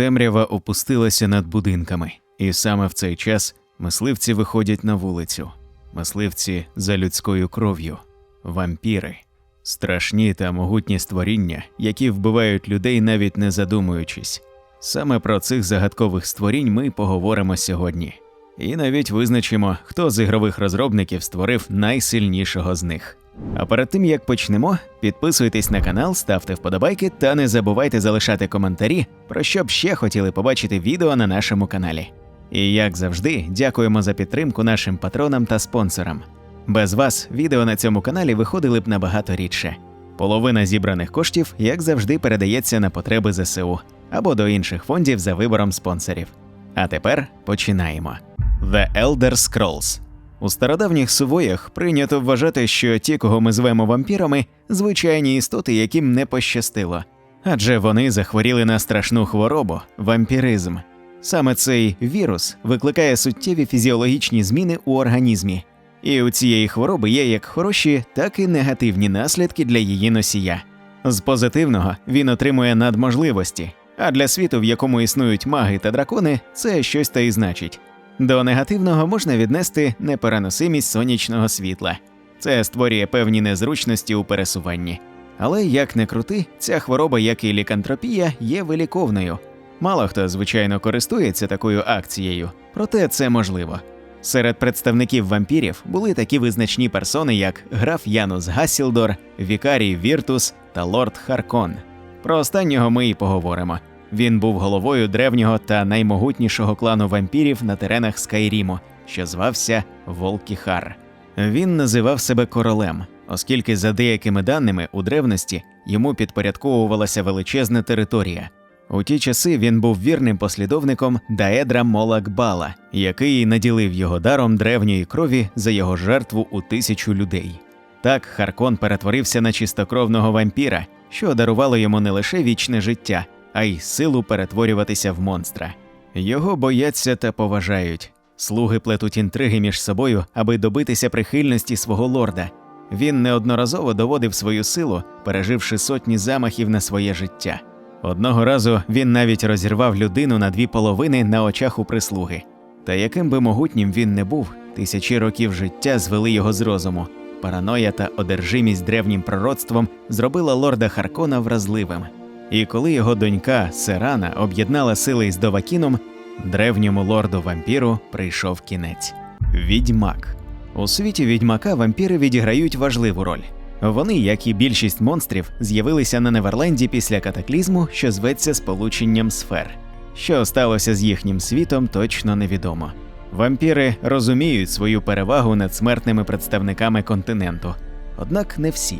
Темрява опустилася над будинками, і саме в цей час мисливці виходять на вулицю. Мисливці за людською кров'ю, вампіри, страшні та могутні створіння, які вбивають людей, навіть не задумуючись. Саме про цих загадкових створінь ми поговоримо сьогодні. І навіть визначимо, хто з ігрових розробників створив найсильнішого з них. А перед тим як почнемо, підписуйтесь на канал, ставте вподобайки та не забувайте залишати коментарі, про що б ще хотіли побачити відео на нашому каналі. І як завжди, дякуємо за підтримку нашим патронам та спонсорам. Без вас відео на цьому каналі виходили б набагато рідше. Половина зібраних коштів, як завжди, передається на потреби ЗСУ або до інших фондів за вибором спонсорів. А тепер починаємо. The Elder Scrolls у стародавніх сувоях прийнято вважати, що ті, кого ми звемо вампірами, звичайні істоти, яким не пощастило, адже вони захворіли на страшну хворобу вампіризм. Саме цей вірус викликає суттєві фізіологічні зміни у організмі, і у цієї хвороби є як хороші, так і негативні наслідки для її носія. З позитивного він отримує надможливості, а для світу, в якому існують маги та дракони, це щось та й значить. До негативного можна віднести непереносимість сонячного світла. Це створює певні незручності у пересуванні. Але як не крути, ця хвороба, як і лікантропія, є виліковною. Мало хто, звичайно, користується такою акцією, проте це можливо. Серед представників вампірів були такі визначні персони, як граф Янус Гассілдор, Вікарій Віртус та лорд Харкон. Про останнього ми і поговоримо. Він був головою древнього та наймогутнішого клану вампірів на теренах Скайріму, що звався Волкіхар. Він називав себе королем, оскільки, за деякими даними, у древності йому підпорядковувалася величезна територія. У ті часи він був вірним послідовником Даедра Молакбала, який наділив його даром древньої крові за його жертву у тисячу людей. Так Харкон перетворився на чистокровного вампіра, що дарувало йому не лише вічне життя, а й силу перетворюватися в монстра. Його бояться та поважають. Слуги плетуть інтриги між собою, аби добитися прихильності свого лорда. Він неодноразово доводив свою силу, переживши сотні замахів на своє життя. Одного разу він навіть розірвав людину на дві половини на очах у прислуги. Та яким би могутнім він не був, тисячі років життя звели його з розуму. Параноя та одержимість древнім пророцтвом зробила лорда Харкона вразливим. І коли його донька Серана об'єднала сили із Довакіном, древньому лорду вампіру прийшов кінець. Відьмак у світі відьмака вампіри відіграють важливу роль. Вони, як і більшість монстрів, з'явилися на Неверленді після катаклізму, що зветься сполученням сфер. Що сталося з їхнім світом, точно невідомо. Вампіри розуміють свою перевагу над смертними представниками континенту, однак не всі.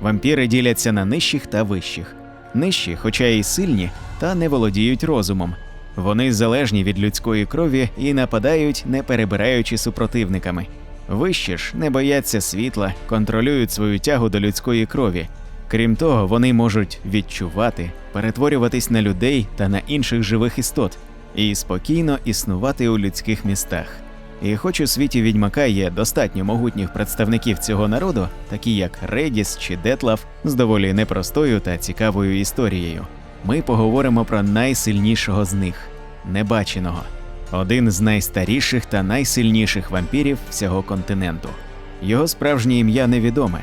Вампіри діляться на нижчих та вищих. Нижчі, хоча й сильні, та не володіють розумом. Вони залежні від людської крові і нападають, не перебираючи супротивниками. Вищі ж не бояться світла, контролюють свою тягу до людської крові. Крім того, вони можуть відчувати, перетворюватись на людей та на інших живих істот і спокійно існувати у людських містах. І хоч у світі відьмака є достатньо могутніх представників цього народу, такі як Редіс чи Детлав, з доволі непростою та цікавою історією, ми поговоримо про найсильнішого з них небаченого, один з найстаріших та найсильніших вампірів всього континенту. Його справжнє ім'я невідоме.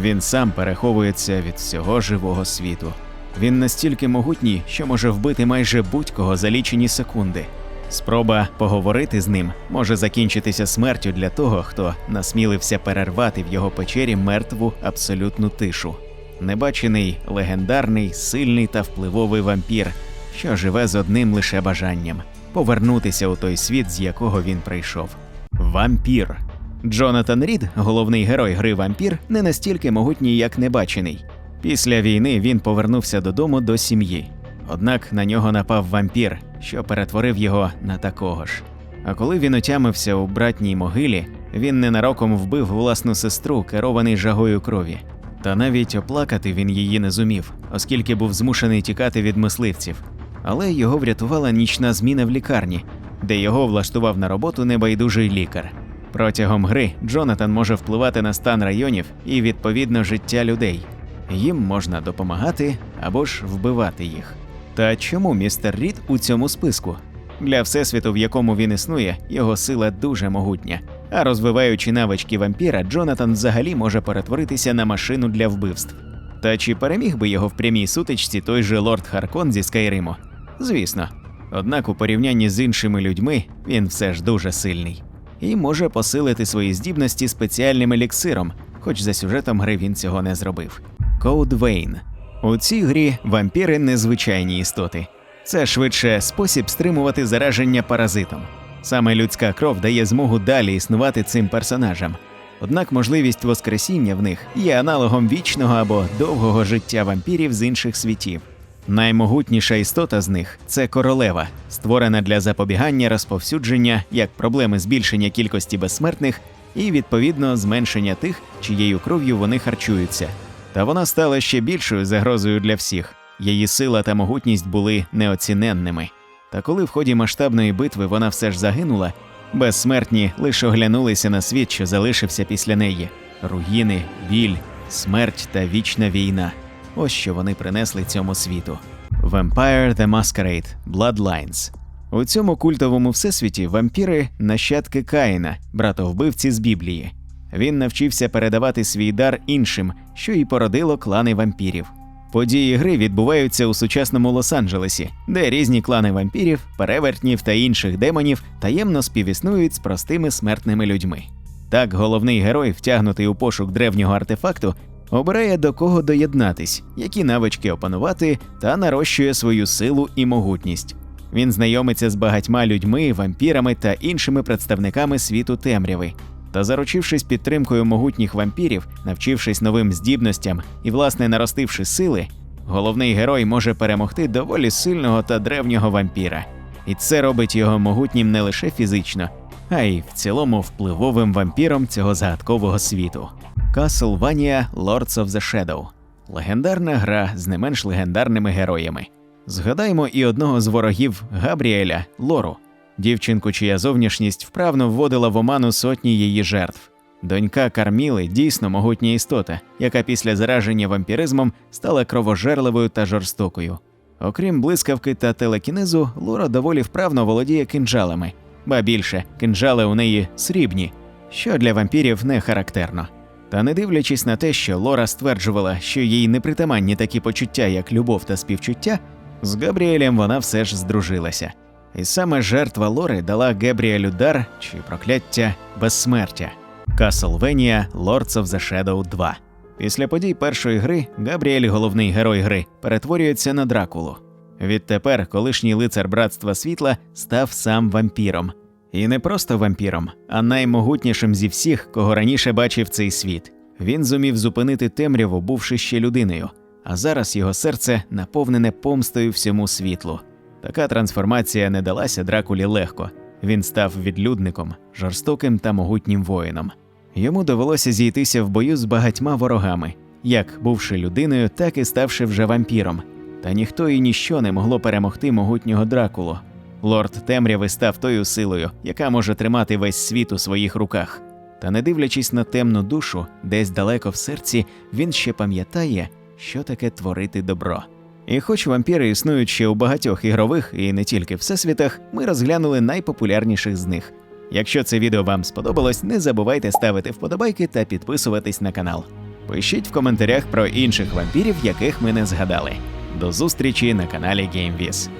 Він сам переховується від всього живого світу. Він настільки могутній, що може вбити майже будь-кого за лічені секунди. Спроба поговорити з ним може закінчитися смертю для того, хто насмілився перервати в його печері мертву абсолютну тишу. Небачений, легендарний, сильний та впливовий вампір, що живе з одним лише бажанням повернутися у той світ, з якого він прийшов. Вампір. Джонатан Рід, головний герой гри Вампір, не настільки могутній, як небачений. Після війни він повернувся додому до сім'ї. Однак на нього напав вампір, що перетворив його на такого ж. А коли він отямився у братній могилі, він ненароком вбив власну сестру, керований жагою крові. Та навіть оплакати він її не зумів, оскільки був змушений тікати від мисливців. Але його врятувала нічна зміна в лікарні, де його влаштував на роботу небайдужий лікар. Протягом гри Джонатан може впливати на стан районів і відповідно життя людей. Їм можна допомагати або ж вбивати їх. Та чому містер Рід у цьому списку? Для всесвіту, в якому він існує, його сила дуже могутня. А розвиваючи навички вампіра, Джонатан взагалі може перетворитися на машину для вбивств. Та чи переміг би його в прямій сутичці той же лорд Харкон зі Скайриму? Звісно. Однак у порівнянні з іншими людьми він все ж дуже сильний і може посилити свої здібності спеціальним еліксиром, хоч за сюжетом гри він цього не зробив. Code Vein. У цій грі вампіри незвичайні істоти. Це швидше спосіб стримувати зараження паразитом. Саме людська кров дає змогу далі існувати цим персонажам. Однак можливість воскресіння в них є аналогом вічного або довгого життя вампірів з інших світів. Наймогутніша істота з них це королева, створена для запобігання розповсюдження як проблеми збільшення кількості безсмертних і відповідно зменшення тих, чиєю кров'ю вони харчуються. Та вона стала ще більшою загрозою для всіх. Її сила та могутність були неоціненними. Та коли в ході масштабної битви вона все ж загинула, безсмертні лише оглянулися на світ, що залишився після неї: руїни, біль, смерть та вічна війна. Ось що вони принесли цьому світу. Vampire the Masquerade Bloodlines. У цьому культовому всесвіті вампіри нащадки Каїна, братовбивці з Біблії. Він навчився передавати свій дар іншим, що і породило клани вампірів. Події гри відбуваються у сучасному Лос-Анджелесі, де різні клани вампірів, перевертнів та інших демонів таємно співіснують з простими смертними людьми. Так, головний герой, втягнутий у пошук древнього артефакту, обирає до кого доєднатись, які навички опанувати та нарощує свою силу і могутність. Він знайомиться з багатьма людьми, вампірами та іншими представниками світу темряви. Та заручившись підтримкою могутніх вампірів, навчившись новим здібностям і, власне, наростивши сили, головний герой може перемогти доволі сильного та древнього вампіра. І це робить його могутнім не лише фізично, а й в цілому впливовим вампіром цього загадкового світу. Castlevania Lords of the Shadow легендарна гра з не менш легендарними героями. Згадаймо і одного з ворогів Габріеля Лору, дівчинку, чия зовнішність вправно вводила в оману сотні її жертв. Донька Карміли дійсно могутня істота, яка після зараження вампіризмом стала кровожерливою та жорстокою. Окрім блискавки та телекінезу, Лора доволі вправно володіє кинджалами, ба більше кинджали у неї срібні, що для вампірів не характерно. Та не дивлячись на те, що Лора стверджувала, що їй непритаманні такі почуття, як любов та співчуття, з Габріелем вона все ж здружилася. І саме жертва Лори дала Габріелю дар чи прокляття безсмертя Castlevania Lords of the Shadow 2. Після подій першої гри Габріель, головний герой гри, перетворюється на Дракулу. Відтепер колишній лицар братства світла став сам вампіром. І не просто вампіром, а наймогутнішим зі всіх, кого раніше бачив цей світ. Він зумів зупинити темряву, бувши ще людиною, а зараз його серце наповнене помстою всьому світлу. Така трансформація не далася Дракулі легко. Він став відлюдником, жорстоким та могутнім воїном. Йому довелося зійтися в бою з багатьма ворогами, як бувши людиною, так і ставши вже вампіром. Та ніхто і ніщо не могло перемогти могутнього Дракулу. Лорд темряви став тою силою, яка може тримати весь світ у своїх руках. Та не дивлячись на темну душу, десь далеко в серці, він ще пам'ятає, що таке творити добро. І хоч вампіри існують ще у багатьох ігрових і не тільки всесвітах, ми розглянули найпопулярніших з них. Якщо це відео вам сподобалось, не забувайте ставити вподобайки та підписуватись на канал. Пишіть в коментарях про інших вампірів, яких ми не згадали. До зустрічі на каналі GameViz.